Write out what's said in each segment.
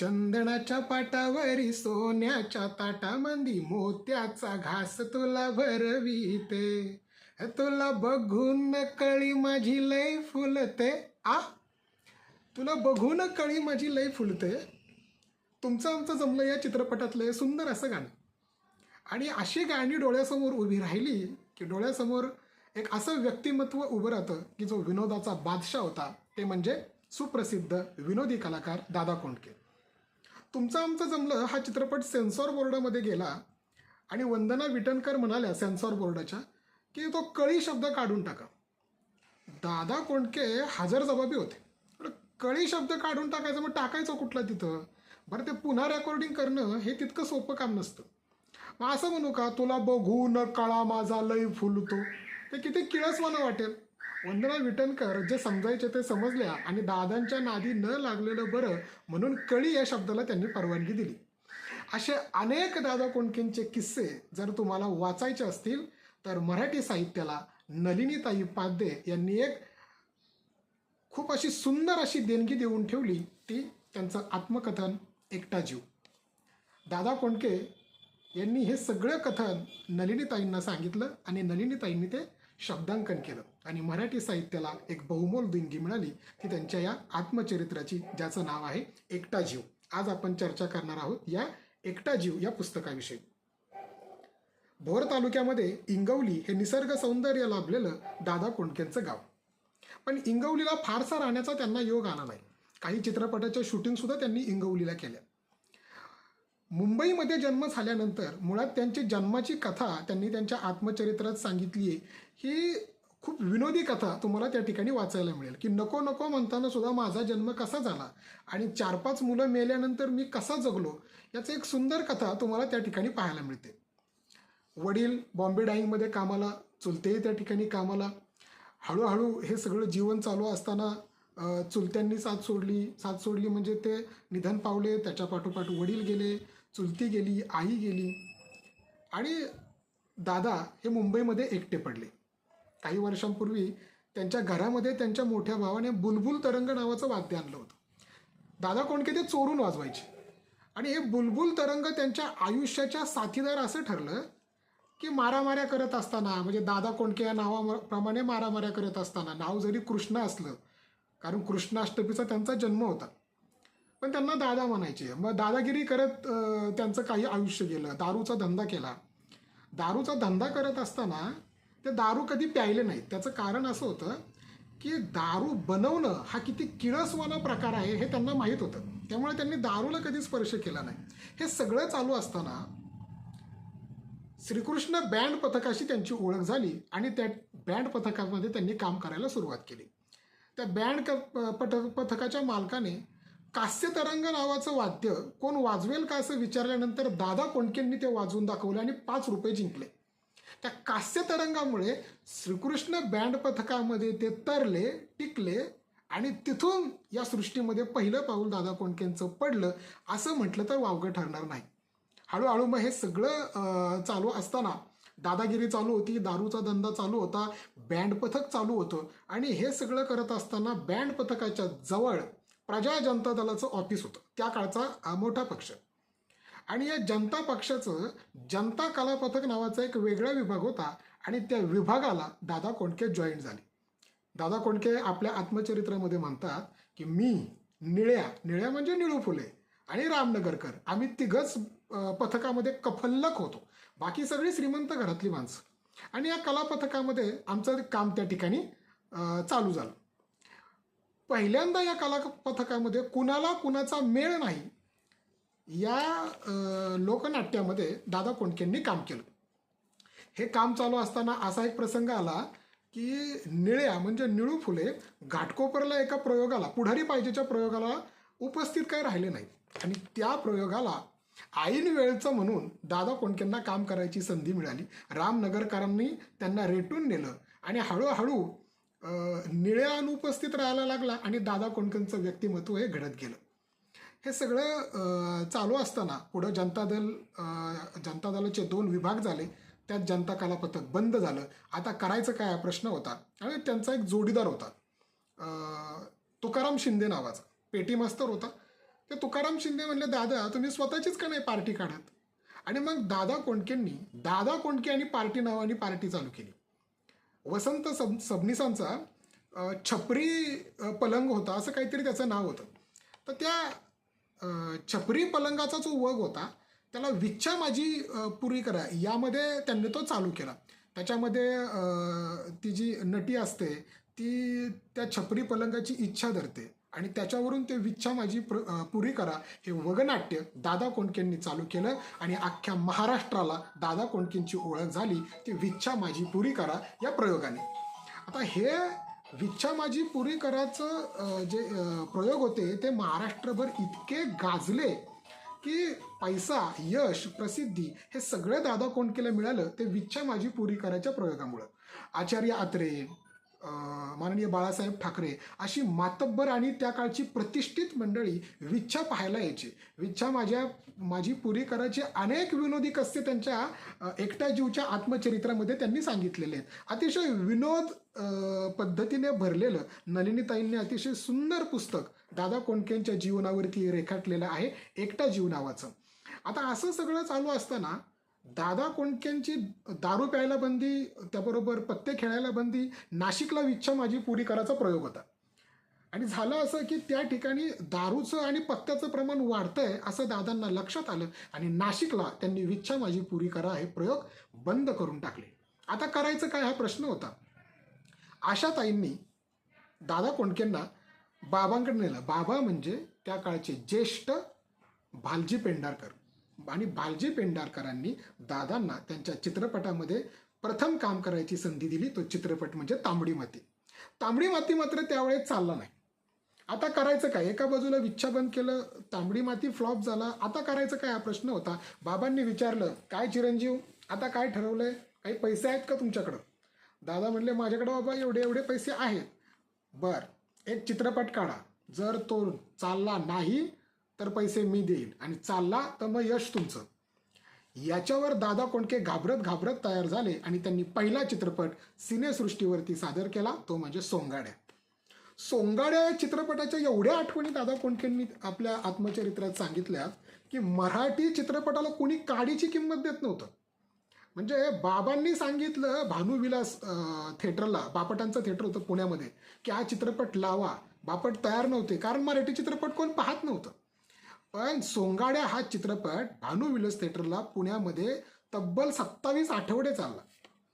चंदनाच्या पाटावरी सोन्याच्या ताटामंदी मोत्याचा घास तुला भरविते. तुला बघून कळी माझी लय फुलते. आ? तुला बघून कळी माझी लय फुलते? तुमचं आमचं जमलं या चित्रपटातलं सुंदर असं गाणं. आणि अशी गाणी डोळ्यासमोर उभी राहिली की डोळ्यासमोर एक असं व्यक्तिमत्व उभं राहतं की जो विनोदाचा बादशाह होता ते म्हणजे सुप्रसिद्ध विनोदी कलाकार दादा कोंडके. तुमचं आमचं जमलं हा चित्रपट सेन्सॉर बोर्डामध्ये गेला. आणि वंदना विटणकर म्हणाल्या सेन्सॉर बोर्डाच्या की तो कळी शब्द काढून टाका. दादा कोंडके हजर जबाबी होते. कळी शब्द काढून टाकायचं मग टाकायचं कुठला तिथं? बरं ते पुन्हा रेकॉर्डिंग करणं हे तितकं सोपं काम नसतं. मग असं म्हणू का तुला बघून कळा माझा लय फुलतो. ते किती किळसवानं वाटेल. वंदना विटणकर जे समजायचे ते समजल्या आणि दादांच्या नादी न लागलेलं बरं म्हणून कळी या शब्दाला त्यांनी परवानगी दिली. असे अनेक दादा कोंडकेंचे किस्से जर तुम्हाला वाचायचे असतील तर मराठी साहित्याला नलिनीताई पाध्ये यांनी एक खूप अशी सुंदर अशी देणगी देऊन ठेवली ती त्यांचं आत्मकथन एकटा जीव. दादा कोंडके यांनी हे सगळं कथन नलिनीताईंना सांगितलं आणि नलिनीताईंनी ते शब्दांकन केलं. आणि मराठी साहित्याला एक बहुमोल देणगी मिळाली ती त्यांच्या या आत्मचरित्राची ज्याचं नाव आहे एकटा जीव. आज आपण चर्चा करणार आहोत या एकटा जीव या पुस्तकाविषयी. भोर तालुक्यामध्ये इंगवली हे निसर्ग सौंदर्य लाभलेलं दादा कोंडकेंचं गाव. पण इंगवलीला फारसा राहण्याचा त्यांना योग आला नाही. काही चित्रपटाच्या शूटिंगसुद्धा त्यांनी इंगवलीला केल्या. मुंबईमध्ये जन्म झाल्यानंतर मुळात त्यांची जन्माची कथा त्यांनी त्यांच्या आत्मचरित्रात सांगितली आहे. ही खूप विनोदी कथा तुम्हाला त्या ठिकाणी वाचायला मिळेल. की नको नको म्हणताना सुद्धा माझा जन्म कसा झाला आणि चार पाच मुलं मेल्यानंतर मी कसा जगलो याचं एक सुंदर कथा तुम्हाला त्या ठिकाणी पाहायला मिळते. वडील बॉम्बे डाईंगमध्ये कामाला चुलतेही त्या ठिकाणी कामाला. हळूहळू हे सगळं जीवन चालू असताना चुलत्यांनी साथ सोडली. साथ सोडली म्हणजे ते निधन पावले त्याच्या पाठोपाठ वडील गेले. चुलती गेली आई गेली. आणि दादा हे मुंबईमध्ये एकटे पडले. काही वर्षांपूर्वी त्यांच्या घरामध्ये त्यांच्या मोठ्या भावाने बुलबुल तरंग नावाचं वाद्य आणलं होतं. दादा कोणके ते चोरून वाजवायचे. आणि हे बुलबुल तरंग त्यांच्या आयुष्याच्या साथीदार असं ठरलं की मारामाऱ्या करत असताना म्हणजे दादा कोणके या नावाप्रमाणे मारामाऱ्या करत असताना नाव जरी कृष्ण असलं कारण कृष्णाष्टमीचा त्यांचा जन्म होता पण त्यांना दादा म्हणायचे. मग दादागिरी करत त्यांचं काही आयुष्य गेलं. दारूचा धंदा केला. दारूचा धंदा करत असताना ते दारू कधी प्यायले नाहीत. त्याचं कारण असं होतं की दारू बनवणं हा किती किळसवाना प्रकार आहे हे त्यांना माहीत होतं. त्यामुळे त्यांनी दारूला कधी स्पर्श केला नाही. हे सगळं चालू असताना श्रीकृष्ण बँड पथकाशी त्यांची ओळख झाली आणि त्या बँड पथकामध्ये त्यांनी काम करायला सुरुवात केली. त्या बँड क पथ पथकाच्या मालकाने कास्य तरंग नावाचं वाद्य कोण वाजवेल का असं विचारल्यानंतर दादा कोंडकेंनी ते वाजवून दाखवले आणि पाच रुपये जिंकले. त्या कास्य तरंगामुळे श्रीकृष्ण बँड पथकामध्ये ते तरले टिकले आणि तिथून या सृष्टीमध्ये पहिलं पाऊल दादा कोंडकेंचं पडलं असं म्हटलं तर वावगं ठरणार नाही. हळूहळू मग हे सगळं चालू असताना दादागिरी चालू होती दारूचा धंदा चालू होता बँड पथक चालू होतं आणि हे सगळं करत असताना बँड पथकाच्या जवळ प्रजा जनता दलाचं ऑफिस होतं. त्या काळचा मोठा पक्ष. आणि या जनता पक्षाचं जनता कला पथक नावाचा एक वेगळा विभाग होता आणि त्या विभागाला दादा कोंडके जॉईन झाले. दादा कोंडके आपल्या आत्मचरित्रामध्ये म्हणतात की मी निळ्या निळ्या म्हणजे निळू फुले आणि रामनगरकर. आम्ही तिघच पथकामध्ये कफल्लक होतो. बाकी सगळी श्रीमंत घरातली माणसं. आणि या कला पथकामध्ये आमचं काम त्या ठिकाणी चालू झालं. पहिल्यांदा या कला पथकामध्ये कुणाला कुणाचा मेळ नाही या लोकनाट्यामध्ये दादा कोंडकेंनी काम केलं. हे काम चालू असताना असा एक प्रसंग आला की निळ्या म्हणजे निळू फुले घाटकोपरला एका प्रयोगाला पुढारी पाहिजेच्या प्रयोगाला उपस्थित काय राहिले नाहीत. आणि त्या प्रयोगाला ऐन वेळचं म्हणून दादा कोंडकेंना काम करायची संधी मिळाली. रामनगरकरांनी त्यांना रेटून नेलं आणि हळूहळू निळ्या अनुपस्थित राहायला लागला आणि दादा कोंडकेंचं व्यक्तिमत्व हे घडत गेलं. हे सगळं चालू असताना पुढं जनता दल जनता दलाचे दोन विभाग झाले. त्यात जनता कला पथक बंद झालं. आता करायचं काय? हा प्रश्न होता. आणि त्यांचा एक जोडीदार होता. तुकाराम शिंदे नावाचा. पेटी मास्तर होता. ते तुकाराम शिंदे म्हणले दादा तुम्ही स्वतःचीच का नाही पार्टी काढत? आणि मग दादा कोंडकेंनी दादा कोंडके आणि पार्टी नावाने पार्टी चालू केली. वसंत सब सबनिसांचा छपरी पलंग होता असं काहीतरी त्याचं नाव होतं. तर त्या छपरी पलंगाचा जो वग होता त्याला विच्छा माझी पुरी करा यामध्ये त्यांनी तो चालू केला. त्याच्यामध्ये ती जी नटी असते ती त्या छपरी पलंगाची इच्छा धरते. आणि त्याच्यावरून ते विच्छा माझी प्र पुरी करा. हे वगनाट्य दादा कोंडकेंनी चालू केलं आणि अख्ख्या महाराष्ट्राला दादा कोंडकेंची ओळख झाली. ती विच्छा माझी पुरी करा या प्रयोगाने. आता हे विच्छा माझी पुरी कराचं जे प्रयोग होते ते महाराष्ट्रभर इतके गाजले की पैसा यश प्रसिद्धी हे सगळं दादा कोंडकेला मिळालं ते विच्छा माझी पुरी करायच्या प्रयोगामुळं. आचार्य आत्रे माननीय बाळासाहेब ठाकरे अशी मातब्बर आणि त्या काळची प्रतिष्ठित मंडळी विच्छा पाहायला यायची. विच्छा माझ्या माझी पुरी करायची अनेक विनोदी कस्ते त्यांच्या एकट्या जीवच्या आत्मचरित्रामध्ये त्यांनी सांगितलेले आहेत. अतिशय विनोद पद्धतीने भरलेलं नलिनीताईंनी अतिशय सुंदर पुस्तक दादा कोंडकेंच्या जीवनावरती रेखाटलेलं आहे एकटा जीव नावाचं आता असं सगळं चालू असताना दादा कोंडक्यांची दारू प्यायला बंदी त्याबरोबर पत्ते खेळायला बंदी नाशिकला विच्छा माझी पुरी करायचा प्रयोग होता. आणि झालं असं की त्या ठिकाणी दारूचं आणि पत्त्याचं प्रमाण वाढतंय असं दादांना लक्षात आलं आणि नाशिकला त्यांनी विच्छा माझी पुरी करा हे प्रयोग बंद करून टाकले. आता करायचं काय हा प्रश्न होता. आशाताईंनी दादा कोंडकेंना बाबांकडे नेलं. बाबा म्हणजे त्या काळचे ज्येष्ठ भालजी पेंढारकर. आणि भालजी पेंढारकरांनी दादांना त्यांच्या चित्रपटामध्ये प्रथम काम करायची संधी दिली. तो चित्रपट म्हणजे तांबडी माती. तांबडी माती मात्र त्यावेळेस चालला नाही. आता करायचं काय? एका बाजूला विच्छा केलं तांबडी माती फ्लॉप झाला. आता करायचं काय? हा प्रश्न होता. बाबांनी विचारलं काय चिरंजीव आता काय ठरवलंय? काही पैसे आहेत का तुमच्याकडं? दादा म्हणले माझ्याकडे बाबा एवढे एवढे पैसे आहेत. बर एक चित्रपट काढा. जर तो चालला नाही तर पैसे मी देईल आणि चालला तर मग यश तुमचं. याच्यावर दादा कोंडके घाबरत घाबरत तयार झाले आणि त्यांनी पहिला चित्रपट सिनेसृष्टीवरती सादर केला तो म्हणजे सोंगाड्या. सोंगाड्या या चित्रपटाच्या एवढ्या आठवणी दादा कोंडकेंनी आपल्या आत्मचरित्रात सांगितल्या की मराठी चित्रपटाला कोणी काडीची किंमत देत नव्हतं. म्हणजे बाबांनी सांगितलं भानुविलास थिएटरला बापटांचं थिएटर होतं पुण्यामध्ये की हा चित्रपट लावा. बापट तयार नव्हते कारण मराठी चित्रपट कोण पाहत नव्हतं. पण सोंगाड्या हा चित्रपट भानुविलास थिएटरला पुण्यामध्ये तब्बल सत्तावीस आठवडे चालला.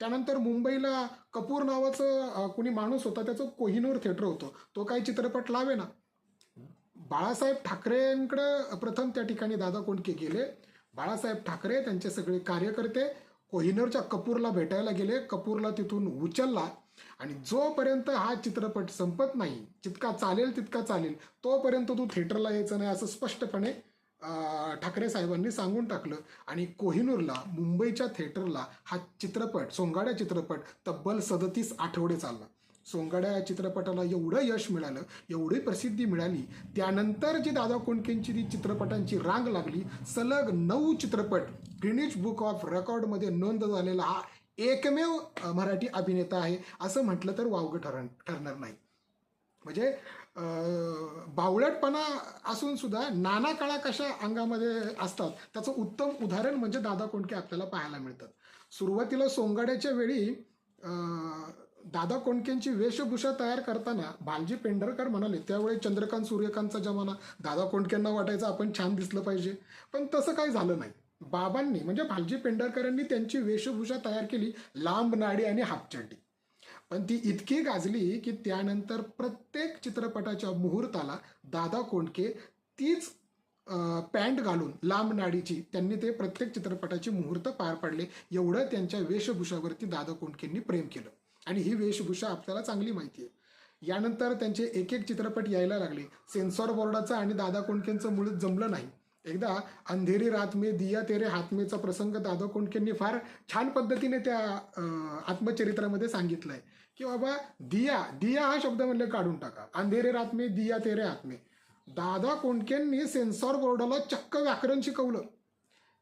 त्यानंतर मुंबईला कपूर नावाचं कुणी कोणी माणूस होता त्याचं कोहिनूर थिएटर होतं. तो काही चित्रपट लावे ना बाळासाहेब ठाकरेंकडं प्रथम त्या ठिकाणी दादा कोंडके गेले. बाळासाहेब ठाकरे त्यांचे सगळे कार्यकर्ते कोहिनूरच्या कपूरला भेटायला गेले. कपूरला तिथून उचलला. आणि जोपर्यंत हा चित्रपट संपत नाही जितका चालेल तितका चालेल तोपर्यंत तू थिएटरला यायचं नाही असं स्पष्टपणे ठाकरे साहेबांनी सांगून टाकलं. आणि कोहिनूरला मुंबईच्या थिएटरला हा चित्रपट सोंगाड्या चित्रपट तब्बल सदतीस आठवडे चालला. सोंगाड्या या चित्रपटाला एवढं यश मिळालं एवढी प्रसिद्धी मिळाली त्यानंतर जी दादा कोंडकेंची ती चित्रपटांची रांग लागली सलग नऊ चित्रपट ग्रीनिच बुक ऑफ रेकॉर्डमध्ये नोंद झालेला हा एकमेव मराठी अभिनेता आहे असं म्हटलं तर वावगं ठरण ठरणार नाही. म्हणजे बावळटपणा असून सुद्धा नाना काळा कशा अंगामध्ये असतात त्याचं उत्तम उदाहरण म्हणजे दादा कोंडके आपल्याला पाहायला मिळतात. सुरुवातीला सोंगाड्याच्या वेळी दादा कोंडकेंची वेशभूषा तयार करताना भालजी पेंढरकर म्हणाले त्यावेळी चंद्रकांत सूर्यकांतचा जमाना दादा कोंडकेंना वाटायचं आपण छान दिसलं पाहिजे. पण तसं काही झालं नाही. बाबांनी म्हणजे भालजी पेंढारकरांनी त्यांची वेशभूषा तयार केली लांब नाडी आणि हापचड्डी पण ती इतकी गाजली की त्यानंतर प्रत्येक चित्रपटाच्या मुहूर्ताला दादा कोंडके तीच पॅन्ट घालून लांब नाडीची त्यांनी ते प्रत्येक चित्रपटाची मुहूर्त पार पाडले एवढं त्यांच्या वेशभूषावरती दादा कोंडकेंनी प्रेम केलं. आणि ही वेशभूषा आपल्याला चांगली माहिती आहे. यानंतर त्यांचे एक एक चित्रपट यायला लागले. सेन्सॉर बोर्डाचं आणि दादा कोंडकेंचं मुळीच जमलं नाही. एकदा अंधेरी रात में दिया तेरे हात्मेचा प्रसंग दादा कोंडकेंनी फार छान पद्धतीने त्या आत्मचरित्रामध्ये आत्मचरित्रामध्ये सांगितलंय. की बाबा दिया दिया हा शब्द म्हणले काढून टाका. अंधेरी रात में दिया तेरे हातमे दादा कोंडकेंनी सेन्सॉर बोर्डाला चक्क व्याकरण शिकवलं.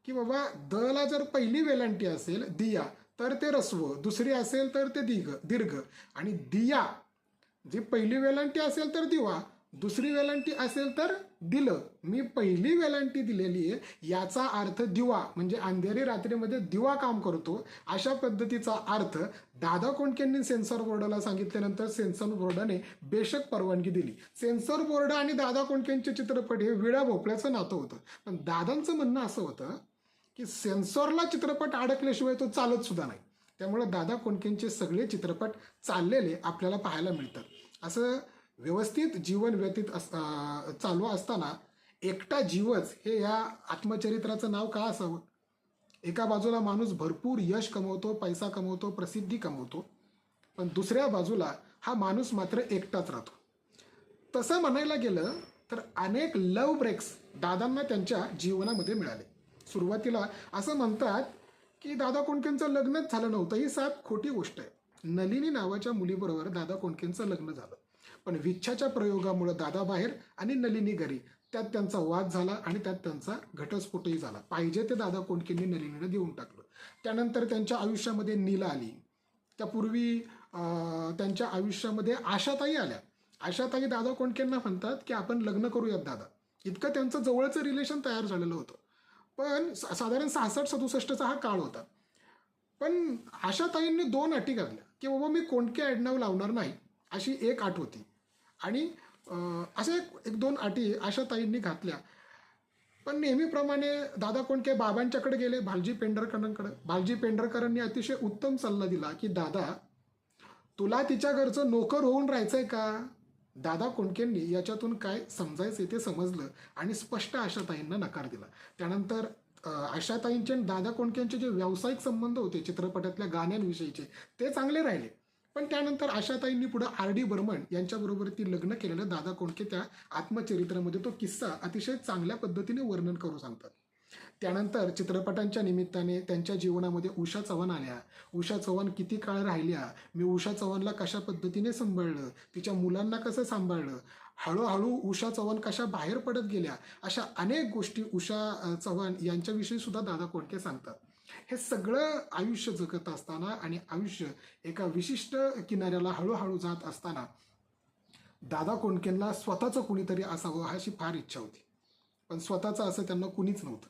की बाबा दला जर पहिली वेलांटी असेल दिया तर ते रस्व दुसरी असेल तर ते दीर्घ दीर्घ. आणि दिया जी पहिली वेलांटी असेल तर दिवा. दुसरी वेलांटी असेल तर दिलं. मी पहिली वेलांटी दिलेली आहे याचा अर्थ दिवा. म्हणजे अंधेरी रात्रीमध्ये दिवा काम करतो. अशा पद्धतीचा अर्थ दादा कोंडकेंनी सेन्सॉर बोर्डाला सांगितल्यानंतर सेन्सॉर बोर्डाने बेशक परवानगी दिली. सेन्सॉर बोर्ड आणि दादा कोंडकेंचे चित्रपट हे विळा भोपळ्याचं नातं होतं. पण दादांचं म्हणणं असं होतं की सेन्सॉरला चित्रपट अडकल्याशिवाय तो चालत सुद्धा नाही. त्यामुळे दादा कोंडकेंचे सगळे चित्रपट चाललेले आपल्याला पाहायला मिळतात. असं व्यवस्थित जीवन व्यतीत अस चालू असताना एकटा जीवच हे या आत्मचरित्राचं नाव का असावं? एका बाजूला माणूस भरपूर यश कमवतो पैसा कमवतो प्रसिद्धी कमवतो पण दुसऱ्या बाजूला हा माणूस मात्र एकटाच राहतो. तसं म्हणायला गेलं तर अनेक लव ब्रेक्स दादांना त्यांच्या जीवनामध्ये मिळाले. सुरुवातीला असं म्हणतात की दादा कोंडकेंचं लग्नच झालं नव्हतं? ही सात खोटी गोष्ट आहे. नलिनी नावाच्या मुलीबरोबर दादा कोंडकेंचं लग्न झालं? पण विच्छाच्या प्रयोगामुळे दादा बाहेर आणि नलिनी घरी. त्यात त्यांचा वाद झाला आणि त्यात त्यांचा घटस्फोटही झाला. पाहिजे ते दादा कोंडकेंनी नलिनीला देऊन टाकलं. त्यानंतर त्यांच्या आयुष्यामध्ये नीला आली. त्यापूर्वी त्यांच्या आयुष्यामध्ये आशाताई आल्या. आशाताई दादा कोंडकेंना म्हणतात की आपण लग्न करूयात दादा. इतकं त्यांचं जवळचं रिलेशन तयार झालेलं होतं. पण साधारण सहासष्ट सदुसष्टचा हा काळ होता. पण आशाताईंनी दोन अटी घातल्या. की बाबा मी कोणके आडनाव लावणार नाही. अशी एक आठ होती. आणि असे एक एक दोन अटी आशाताईंनी घातल्या. पण नेहमीप्रमाणे दादा कोणके बाबांच्याकडे गेले भालजी पेंढरकरांकडे. भालजी पेंढरकरांनी अतिशय उत्तम सल्ला दिला की दादा तुला तिच्या घरचं नोकर होऊन राहायचंय का? दादा कोणकेंनी याच्यातून काय समजायचं ते समजलं आणि स्पष्ट आशाताईंना नकार दिला. त्यानंतर आशाताईंचे आणि दादा कोणक्यांचे जे व्यावसायिक संबंध होते चित्रपटातल्या गाण्यांविषयीचे ते चांगले राहिले. पण त्यानंतर आशाताईंनी पुढे आर डी बर्मन यांच्याबरोबर ती लग्न केलेलं दादा कोंडके त्या आत्मचरित्रामध्ये तो किस्सा अतिशय चांगल्या पद्धतीने वर्णन करू सांगतात. त्यानंतर चित्रपटांच्या निमित्ताने त्यांच्या जीवनामध्ये उषा चव्हाण आल्या. उषा चव्हाण किती काळ राहिल्या? मी उषा चव्हाणला कशा पद्धतीने सांभाळलं? तिच्या मुलांना कसं सांभाळलं? हळूहळू उषा चव्हाण कशा बाहेर पडत गेल्या? अशा अनेक गोष्टी उषा चव्हाण यांच्याविषयी सुद्धा दादा कोंडके सांगतात. हे सगळं आयुष्य जगत असताना आणि आयुष्य एका विशिष्ट किनाऱ्याला हळूहळू जात असताना दादा कोंडकेंना स्वतःचं कुणीतरी असावं अशी फार इच्छा होती. पण स्वतःचं असं त्यांना कुणीच नव्हतं.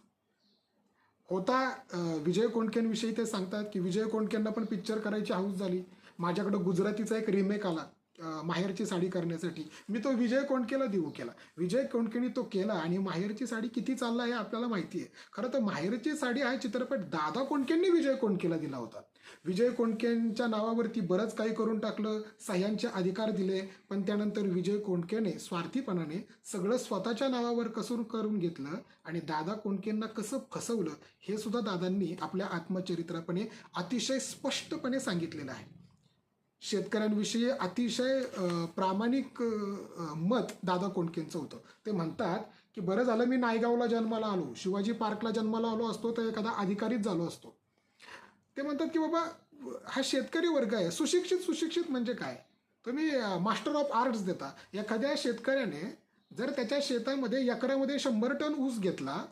होता विजय कोंडकेंविषयी ते सांगतात की विजय कोंडकेंना पण पिक्चर करायची हाऊस झाली. माझ्याकडं गुजरातीचा एक रिमेक आला. माहेरची साडी करण्यासाठी. मी तो विजय कोंडकेला देऊ केला. विजय कोंडकेने तो केला आणि माहेरची साडी किती चालला हे आपल्याला माहिती आहे. खरं तर माहेरची साडी हा चित्रपट दादा कोंडकेंनी विजय कोंडकेला दिला होता. विजय कोंडकेंच्या नावावरती बरंच काही करून टाकलं सह्यांचे अधिकार दिले पण त्यानंतर विजय कोंडकेने स्वार्थीपणाने सगळं स्वतःच्या नावावर कसून करून घेतलं आणि दादा कोंडकेंना कसं फसवलं हे सुद्धा दादांनी आपल्या आत्मचरित्रापणे अतिशय स्पष्टपणे सांगितलेलं आहे. शेतकऱ्यांविषयी अतिशय प्रामाणिक मत दादा कोंडकेंचं होतं. ते म्हणतात की बरं झालं मी नायगावला जन्माला आलो. शिवाजी पार्कला जन्माला आलो असतो तर एखादा अधिकारीच झालो असतो. ते म्हणतात की बाबा हा शेतकरी वर्ग आहे. सुशिक्षित सुशिक्षित म्हणजे काय? तुम्ही मास्टर ऑफ आर्ट्स देता. एखाद्या शेतकऱ्याने जर त्याच्या शेतामध्ये एकरामध्ये शंभर टन ऊस घेतला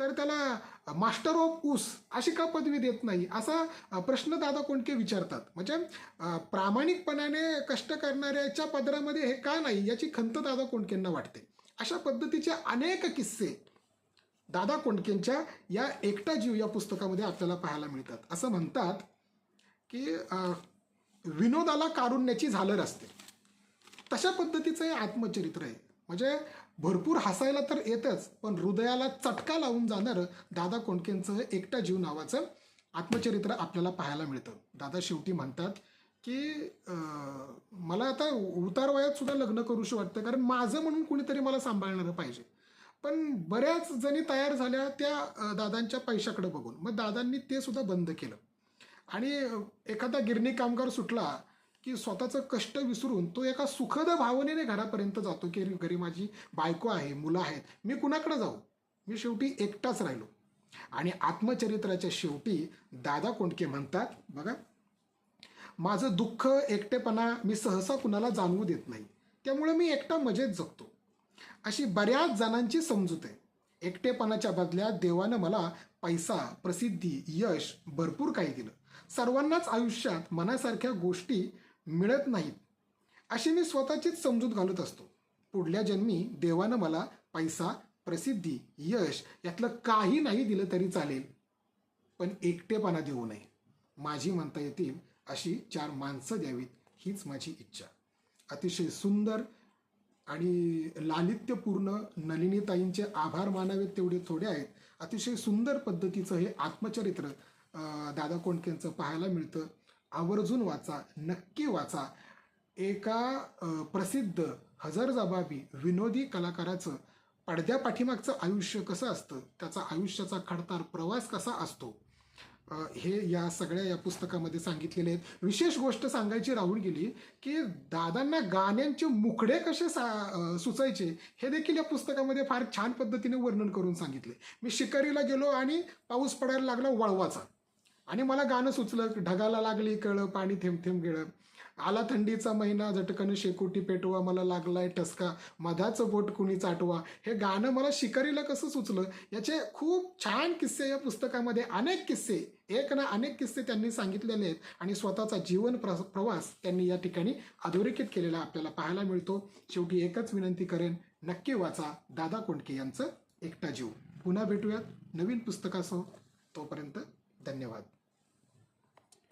तर त्याला मास्टर ऑफ ऊस अशी का पदवी देत नाही? असा प्रश्न दादा कोंडके विचारतात. म्हणजे प्रामाणिकपणाने कष्ट करणाऱ्याच्या पदरामध्ये हे का नाही याची खंत दादा कोंडकेंना वाटते. अशा पद्धतीचे अनेक किस्से दादा कोंडकेंच्या या एकटा जीव या पुस्तकामध्ये आपल्याला पाहायला मिळतात. असं म्हणतात की विनोदाला कारुण्याची झालर असते. तशा पद्धतीचं हे आत्मचरित्र आहे. म्हणजे भरपूर हसायला तर येतच पण हृदयाला चटका लावून जाणारं दादा कोंडकेंचं हे एकटा जीव नावाचं आत्मचरित्र आपल्याला पाहायला मिळतं. दादा शेवटी म्हणतात की मला आता उतार वयात सुद्धा लग्न करूशी वाटतं कारण माझं म्हणून कुणीतरी मला सांभाळणारं पाहिजे. पण बऱ्याच जणी तयार झाल्या त्या दादांच्या पैशाकडे बघून. मग दादांनी ते सुद्धा बंद केलं. आणि एखादा गिरणी कामगार सुटला की स्वतःचं कष्ट विसरून तो एका सुखद भावनेने घरापर्यंत जातो की घरी माझी बायको आहे मुलं आहेत मी कुणाकडे जाऊ? मी शेवटी एकटाच राहिलो. आणि आत्मचरित्राच्या शेवटी दादा कोंडके म्हणतात बघा माझं दुःख एकटेपणा मी सहसा कुणाला जाणवू देत नाही. त्यामुळे मी एकटा मजेत जगतो. अशी बऱ्याच जणांची समजूत आहे. एकटेपणाच्या बदल्यात देवानं मला पैसा प्रसिद्धी यश भरपूर काही दिलं. सर्वांनाच आयुष्यात मनासारख्या गोष्टी मिळत नाहीत. अशी मी स्वतःचीच समजूत घालत असतो. पुढल्या जन्मी देवानं मला पैसा प्रसिद्धी यश यातलं काही नाही दिलं तरी चालेल. पण एकटेपणा देऊ नये. माझी म्हणता येतील अशी चार माणसं द्यावीत हीच माझी इच्छा. अतिशय सुंदर आणि लालित्यपूर्ण नलिनीताईंचे आभार मानावेत तेवढे थोडे आहेत. अतिशय सुंदर पद्धतीचं हे आत्मचरित्र दादा कोंडकेंचं पाहायला मिळतं. आवर्जून वाचा नक्की वाचा. एका प्रसिद्ध हजरजबाबी विनोदी कलाकाराचं पडद्या पाठीमागचं आयुष्य कसं असतं? त्याचा आयुष्याचा खडतार प्रवास कसा असतो? हे या सगळ्या या पुस्तकामध्ये सांगितलेले आहेत. विशेष गोष्ट सांगायची राहून गेली की दादांना गाण्यांचे मुखडे कसे सा सुचायचे हे देखील या पुस्तकामध्ये फार छान पद्धतीने वर्णन करून सांगितले. मी शिकारीला गेलो आणि पाऊस पडायला लागला वळवाचा. आणि मला गाणं सुचलं ढगाला लागली कळ पाणी थेंब थेंब गेलं आला थंडीचा महिना झटकन शेकोटी पेटवा मला लागलाय टसका. मधाचं बोट कुणी चाटवा? हे गाणं मला शिकारीला कसं सुचलं? याचे खूप छान किस्से या पुस्तकामध्ये अनेक किस्से एक ना अनेक किस्से त्यांनी सांगितलेले आहेत आणि स्वतःचा जीवन प्र प्रवास त्यांनी या ठिकाणी अधोरेखित केलेला आपल्याला पाहायला मिळतो. शेवटी एकच विनंती करेन नक्की वाचा. दादा कोंडके यांचं एकटा जीव. पुन्हा भेटूयात नवीन पुस्तकासह. तोपर्यंत धन्यवाद.